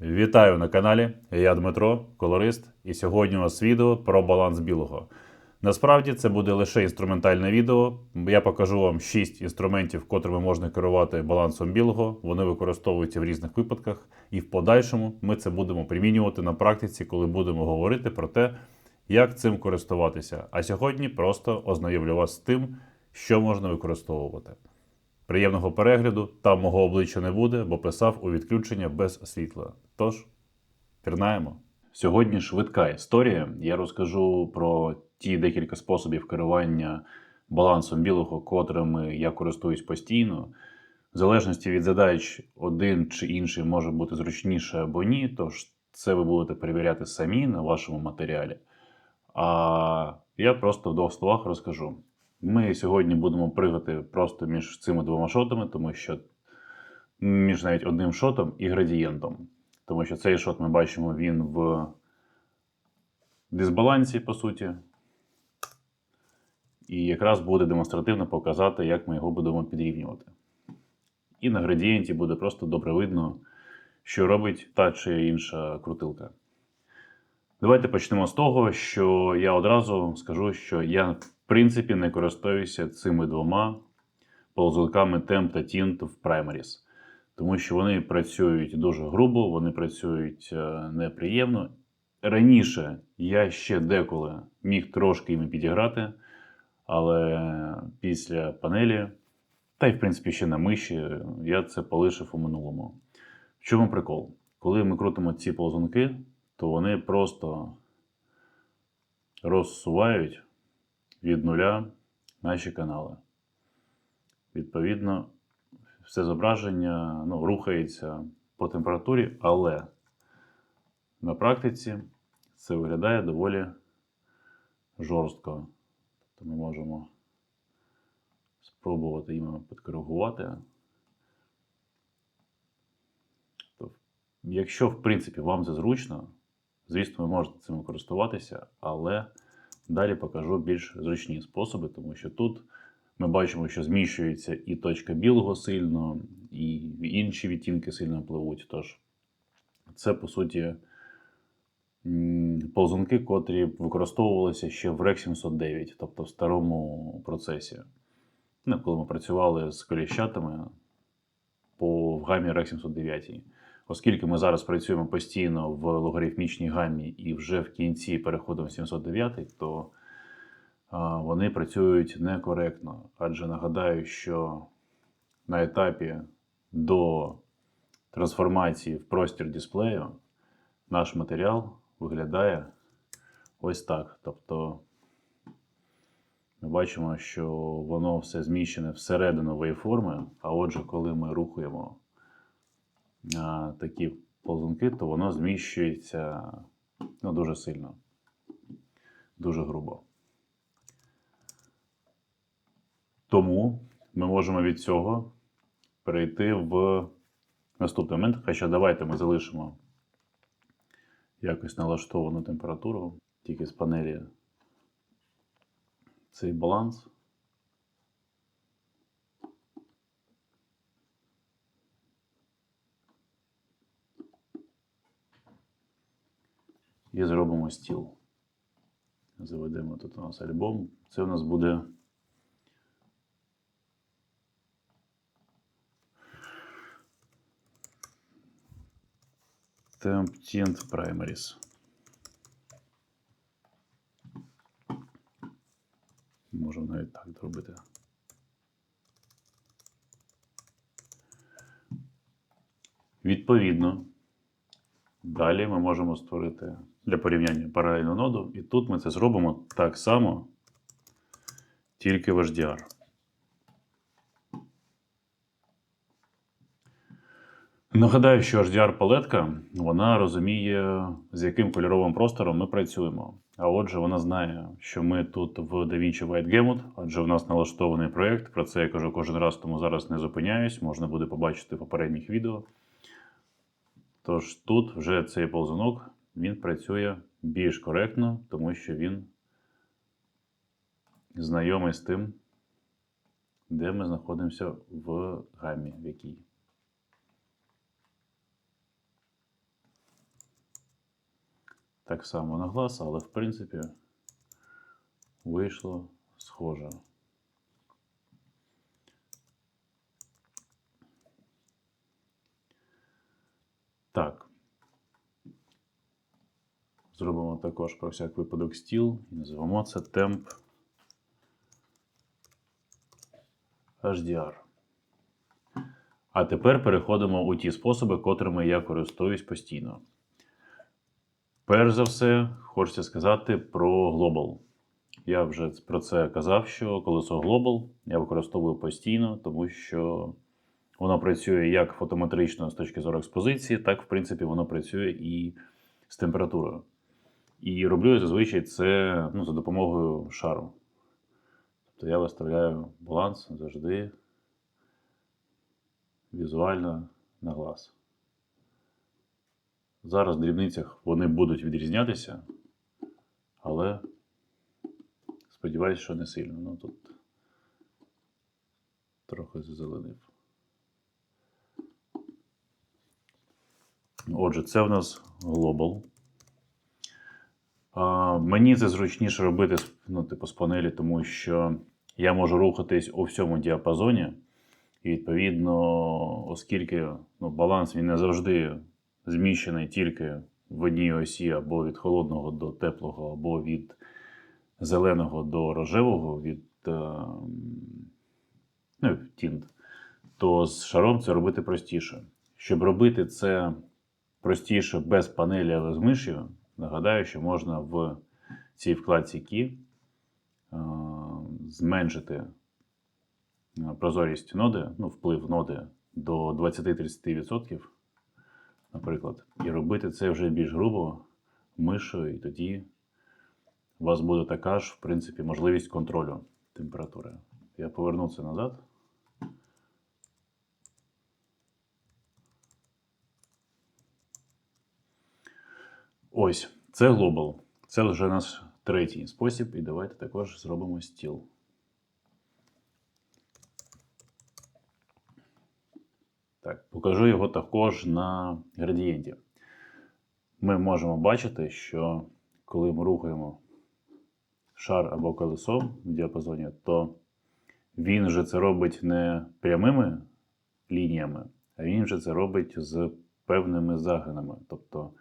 Вітаю на каналі. Я Дмитро, колорист, і сьогодні у нас відео про баланс білого. Насправді це буде лише інструментальне відео. Я покажу вам 6 інструментів, котрими можна керувати балансом білого. Вони використовуються в різних випадках, і в подальшому ми це будемо примінювати на практиці, коли будемо говорити про те, як цим користуватися. А сьогодні просто ознайомлю вас з тим, що можна використовувати. Приємного перегляду, там мого обличчя не буде, бо писав у відключення без світла. Тож, пірнаємо. Сьогодні швидка історія. Я розкажу про ті декілька способів керування балансом білого, котрими я користуюсь постійно. В залежності від задач, один чи інший може бути зручніше або ні, тож це ви будете перевіряти самі на вашому матеріалі. А я просто в двох словах розкажу. Ми сьогодні будемо пригати просто між цими двома шотами, тому що між навіть одним шотом і градієнтом. Тому що цей шот ми бачимо, він в дисбалансі, по суті. І якраз буде демонстративно показати, як ми його будемо підрівнювати. І на градієнті буде просто добре видно, що робить та чи інша крутилка. Давайте почнемо з того, що я одразу скажу, що я в принципі не користуюся цими двома ползунками Temp та Tint в Primaries. Тому що вони працюють дуже грубо, вони працюють е, неприємно. Раніше я ще деколи міг трошки їм підіграти, але після панелі, та й в принципі ще на миші, я це полишив у минулому. В чому прикол? Коли ми крутимо ці ползунки, то вони просто розсувають від нуля наші канали. Відповідно, все зображення ну, рухається по температурі, але на практиці це виглядає доволі жорстко. Тобто ми можемо спробувати іменно підкоригувати. Якщо, в принципі, вам це зручно, звісно, ви можете цим користуватися, але далі покажу більш зручні способи, тому що тут ми бачимо, що зміщується і точка білого сильно, і інші відтінки сильно пливуть. Тож це, по суті, м, ползунки, котрі використовувалися ще в REC 709, тобто в старому процесі. Ну, коли ми працювали з коліщатами по в гамі REC 709. Оскільки ми зараз працюємо постійно в логарифмічній гамі і вже в кінці переходимо в 709, то вони працюють некоректно. Адже нагадаю, що на етапі до трансформації в простір дисплею наш матеріал виглядає ось так. Тобто ми бачимо, що воно все зміщене всередину вейформи, а отже, коли ми рухаємо такі ползунки, то воно зміщується ну, дуже сильно, дуже грубо. Тому ми можемо від цього перейти в наступний момент. Хоча давайте ми залишимо якось налаштовану температуру, тільки з панелі цей баланс. І зробимо стіл. Заведемо тут у нас альбом. Це у нас буде Temp Primaries. Можемо навіть так зробити. Відповідно, далі ми можемо створити для порівняння паралельну ноду, і тут ми це зробимо так само, тільки в HDR. Нагадаю, що HDR-палетка вона розуміє, з яким кольоровим простором ми працюємо. А отже, вона знає, що ми тут в DaVinci White Gamut, адже в нас налаштований проєкт. Про це я кажу кожен раз, тому зараз не зупиняюсь. Можна буде побачити в попередніх відео. Тож тут вже цей ползунок він працює більш коректно, тому що він знайомий з тим, де ми знаходимося в гамі, в якій. так само на глаз, але в принципі вийшло схоже. Так. Зробимо також про всяк випадок стіл і назвемо це темп HDR. А тепер переходимо у ті способи, котрими я користуюсь постійно. Перш за все, хочеться сказати про Global. Я вже про це казав, що колесо Global я використовую постійно, тому що воно працює як фотометрично з точки зору експозиції, так, в принципі, воно працює і з температурою. І роблю я зазвичай це ну, за допомогою шару. Тобто я виставляю баланс завжди візуально на глаз. Зараз в дрібницях вони будуть відрізнятися, але сподіваюся, що не сильно. Ну тут трохи зазеленив. Отже, це в нас Global. Мені це зручніше робити ну, типу, з панелі, тому що я можу рухатись у всьому діапазоні. І відповідно, оскільки ну, баланс він не завжди зміщений тільки в одній осі або від холодного до теплого, або від зеленого до рожевого, від е, ну, тінт, то з шаром це робити простіше. Щоб робити це простіше без панелі, але з миш'ю, нагадаю, що можна в цій вкладці Key е, зменшити е, прозорість ноди, ну, вплив ноди до 20-30%, наприклад, і робити це вже більш грубо мишою, і тоді у вас буде така ж, в принципі, можливість контролю температури. Я поверну це назад. Ось, це Global. Це вже наш третій спосіб, і давайте також зробимо стіл. Так, покажу його також на градієнті. Ми можемо бачити, що коли ми рухаємо шар або колесо в діапазоні, то він же це робить не прямими лініями, а він же це робить з певними загинами. Тобто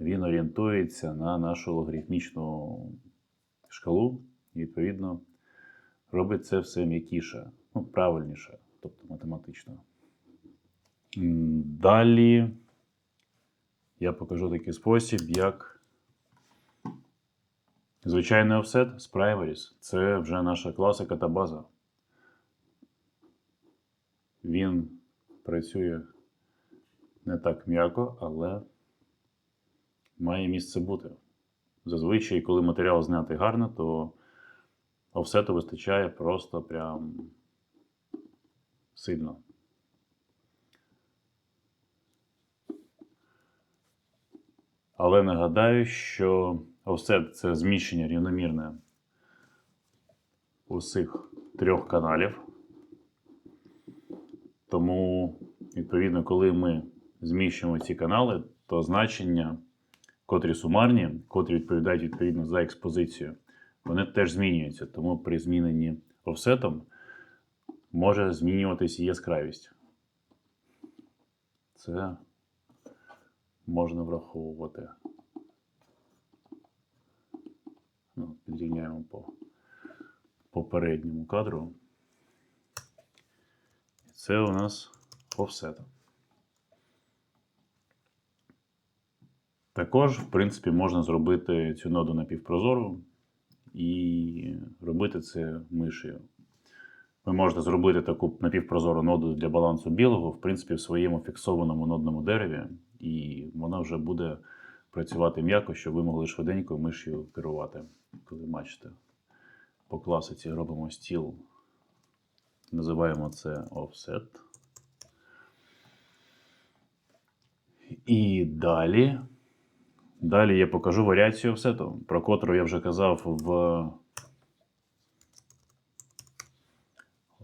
він орієнтується на нашу логарифмічну шкалу і, відповідно, робить це все м'якіше, ну, правильніше, тобто математично. Далі я покажу такий спосіб, як звичайний офсет з primaries. Це вже наша класика та база. Він працює не так м'яко, але має місце бути. Зазвичай, коли матеріал знятий гарно, то офсету вистачає просто прям сильно. Але нагадаю, що офсет це зміщення рівномірне усіх трьох каналів. Тому, відповідно, коли ми зміщуємо ці канали, то значення, котрі сумарні, котрі відповідають відповідно за експозицію, вони теж змінюються. Тому при зміненні офсетом може змінюватися яскравість. Це можна враховувати. Ну, підрівняємо по попередньому кадру. Це у нас офсет. Також, в принципі, можна зробити цю ноду напівпрозору і робити це мишею. Ви можете зробити таку напівпрозору ноду для балансу білого, в принципі, в своєму фіксованому нодному дереві, і вона вже буде працювати м'яко, щоб ви могли швиденько мишею керувати. Коли бачите, по класиці робимо стіл, називаємо це offset. І далі. Далі я покажу варіацію офсету, про котру я вже казав в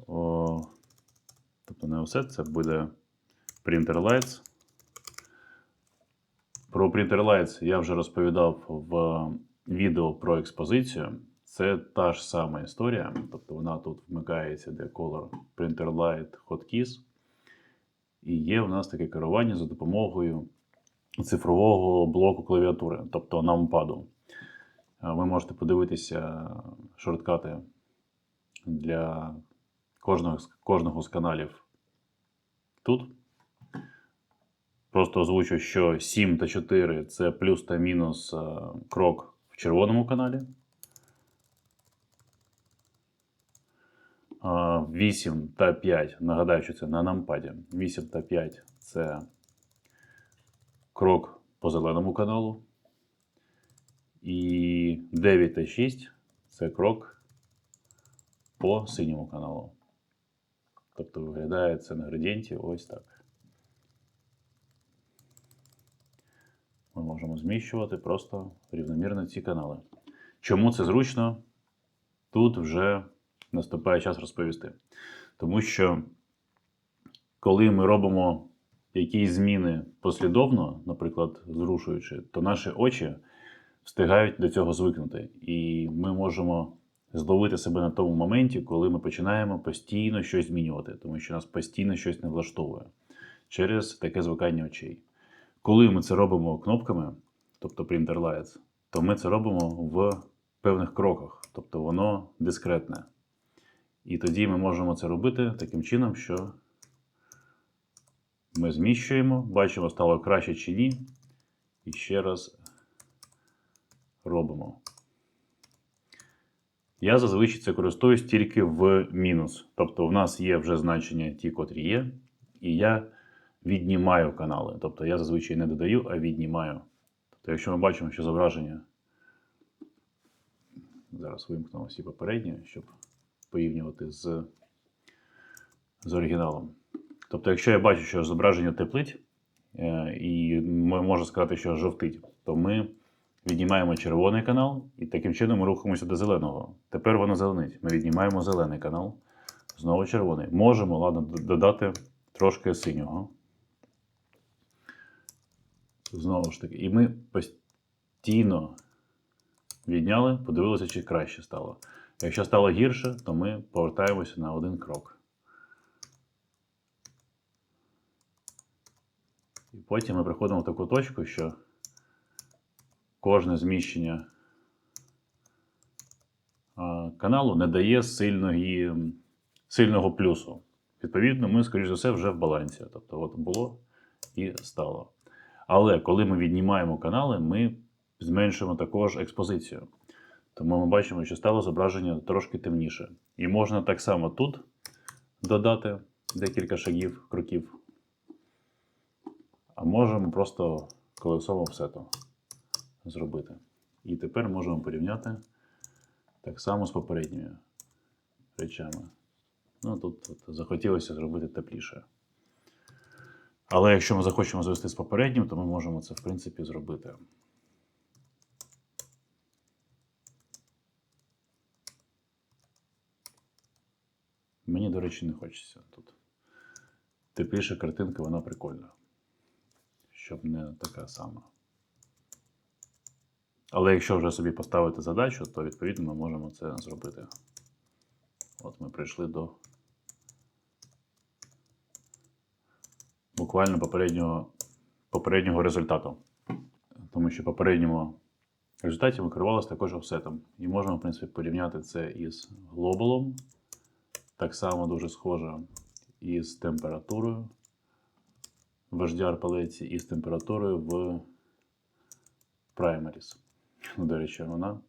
О, тобто не офсет, це буде Printer Lights. Про Printer Lights я вже розповідав в відео про експозицію. Це та ж сама історія. Тобто вона тут вмикається, де Color Printer Light Hotkey. І є у нас таке керування за допомогою цифрового блоку клавіатури, тобто нампаду. Е, Ви можете подивитися шорткати для кожного, кожного з каналів тут. Просто озвучу, що 7 та 4 це плюс та мінус е, крок в червоному каналі. 8 та 5, нагадаю, що це на нампаді. 8 та 5 це крок по зеленому каналу. І 9 та 6 це крок по синьому каналу. Тобто виглядає це на градієнті ось так. Ми можемо зміщувати просто рівномірно ці канали. Чому це зручно? Тут вже наступає час розповісти. Тому що, коли ми робимо якісь зміни послідовно, наприклад, зрушуючи, то наші очі встигають до цього звикнути. І ми можемо зловити себе на тому моменті, коли ми починаємо постійно щось змінювати, тому що нас постійно щось не влаштовує через таке звикання очей. Коли ми це робимо кнопками, тобто Printer Lights, то ми це робимо в певних кроках, тобто воно дискретне. І тоді ми можемо це робити таким чином, що ми зміщуємо, бачимо, стало краще чи ні. І ще раз робимо. Я зазвичай це користуюсь тільки в мінус. Тобто, в нас є вже значення ті, котрі є, і я віднімаю канали. Тобто я зазвичай не додаю, а віднімаю. Тобто, якщо ми бачимо, що зображення. Зараз вимкнемо всі попередні, щоб порівнювати з, з оригіналом. Тобто, якщо я бачу, що зображення теплить, е, і м- можу сказати, що жовтить, то ми віднімаємо червоний канал і таким чином ми рухаємося до зеленого. Тепер воно зеленить. Ми віднімаємо зелений канал, знову червоний. Можемо, ладно, додати трошки синього. Знову ж таки, і ми постійно відняли, подивилися, чи краще стало. Якщо стало гірше, то ми повертаємося на один крок. І потім ми приходимо в таку точку, що кожне зміщення каналу не дає сильної, сильного плюсу. Відповідно, ми, скоріш за все, вже в балансі. Тобто, от було і стало. Але коли ми віднімаємо канали, ми зменшуємо також експозицію. Тому ми бачимо, що стало зображення трошки темніше. І можна так само тут додати декілька шагів, кроків. А можемо просто колесом офсету зробити. І тепер можемо порівняти так само з попередніми речами. Ну, тут, тут захотілося зробити тепліше. Але якщо ми захочемо звести з попереднім, то ми можемо це в принципі зробити. Мені, до речі, не хочеться тут. Тепліша картинка, вона прикольна. Щоб не така сама. Але якщо вже собі поставити задачу, то відповідно ми можемо це зробити. От ми прийшли до буквально попереднього, попереднього результату. Тому що в попередньому результаті ми керувалися також офсетом. І можемо, в принципі, порівняти це із глобалом. Так само дуже схоже із температурою в HDR палеті і з температурою в Primaries. Ну, До речі, вона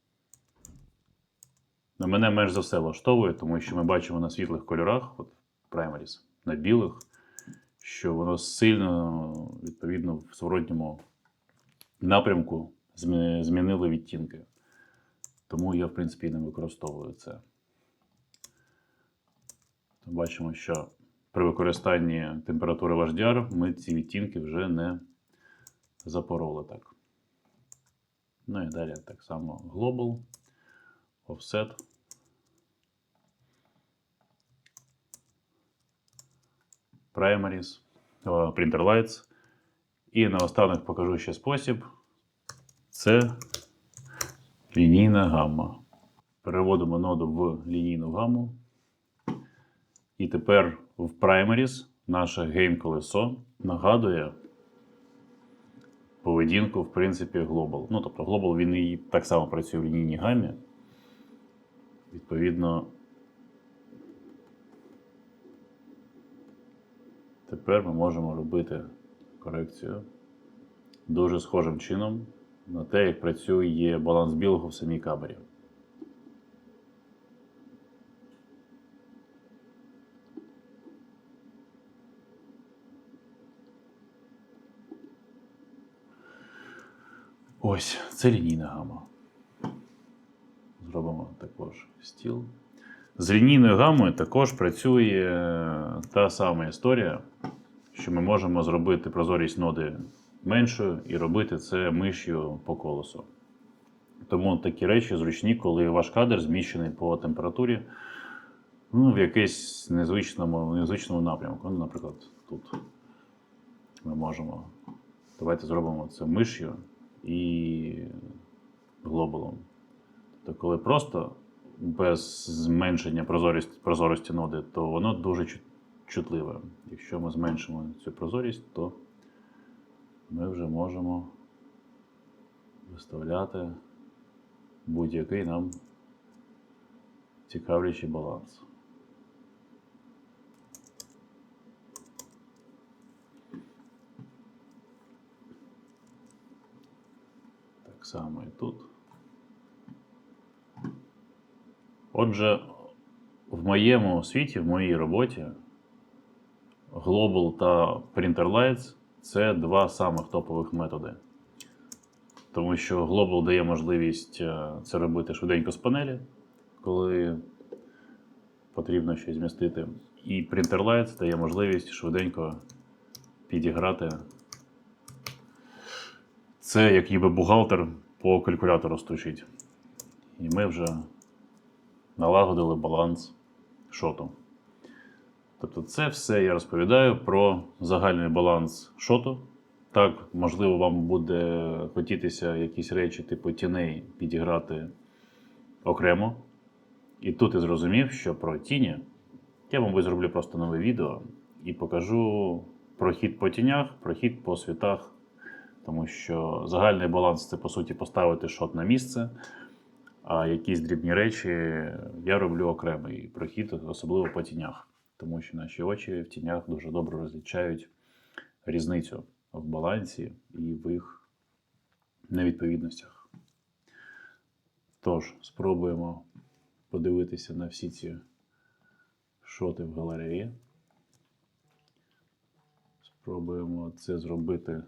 на мене менш за все влаштовує, тому що ми бачимо на світлих кольорах, от Primaries, на білих, що воно сильно, відповідно, в зворотньому напрямку змі- змінило відтінки. Тому я, в принципі, не використовую це. Бачимо, що при використанні температури в HDR ми ці відтінки вже не запороли так. Ну і далі так само Global, Offset. Primaries, о, Printer Lights І наостанок покажу ще спосіб. Це лінійна гамма. Переводимо ноду в лінійну гамму. І тепер в Primaries наше гейм-колесо нагадує поведінку, в принципі, Global. Ну, тобто, Global він і так само працює в лінійній гамі. Відповідно, тепер ми можемо робити корекцію дуже схожим чином на те, як працює баланс білого в самій камері. Ось, це лінійна гама. Зробимо також стіл. З лінійною гамою також працює та сама історія, що ми можемо зробити прозорість ноди меншою і робити це миш'ю по колесу. Тому такі речі зручні, коли ваш кадр зміщений по температурі ну, в якийсь незвичному, незвичному напрямку. Ну, наприклад, тут ми можемо. Давайте зробимо це миш'ю і глобалом. Тобто, коли просто без зменшення прозорість, прозорості ноди, то воно дуже чутливе. Якщо ми зменшимо цю прозорість, то ми вже можемо виставляти будь-який нам цікавлячий баланс. Так само і тут. Отже, в моєму світі, в моїй роботі, Global та Printer Lights це два самих топових методи. Тому що Global дає можливість е, це робити швиденько з панелі, коли потрібно щось змістити. І Printer Lights дає можливість швиденько підіграти. Це як ніби бухгалтер по калькулятору стучить. І ми вже налагодили баланс шоту. Тобто, це все я розповідаю про загальний баланс шоту. Так, можливо, вам буде хотітися якісь речі, типу тіней, підіграти окремо. І тут я зрозумів, що про тіні я, мабуть, зроблю просто нове відео і покажу прохід по тінях, прохід по світах. Тому що загальний баланс це по суті поставити шот на місце. А якісь дрібні речі я роблю окремий прохід, особливо по тінях. Тому що наші очі в тінях дуже добре розлічають різницю в балансі і в їх невідповідностях. Тож, спробуємо подивитися на всі ці шоти в галереї. Спробуємо це зробити.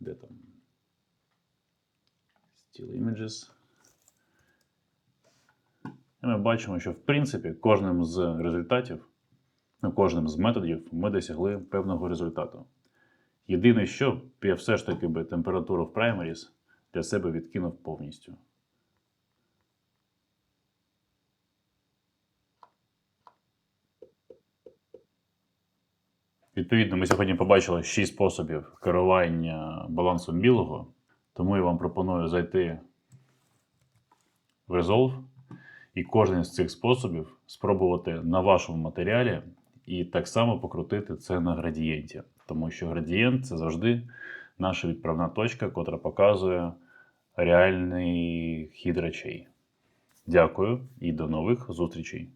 Де там? Still Images. І ми бачимо, що в принципі кожним з результатів, ну, кожним з методів ми досягли певного результату. Єдине, що я все ж таки би температуру в Primaries для себе відкинув повністю. Відповідно, ми сьогодні побачили 6 способів керування балансом білого, тому я вам пропоную зайти в Resolve і кожен з цих способів спробувати на вашому матеріалі і так само покрутити це на градієнті. Тому що градієнт це завжди наша відправна точка, котра показує реальний хід речей. Дякую і до нових зустрічей!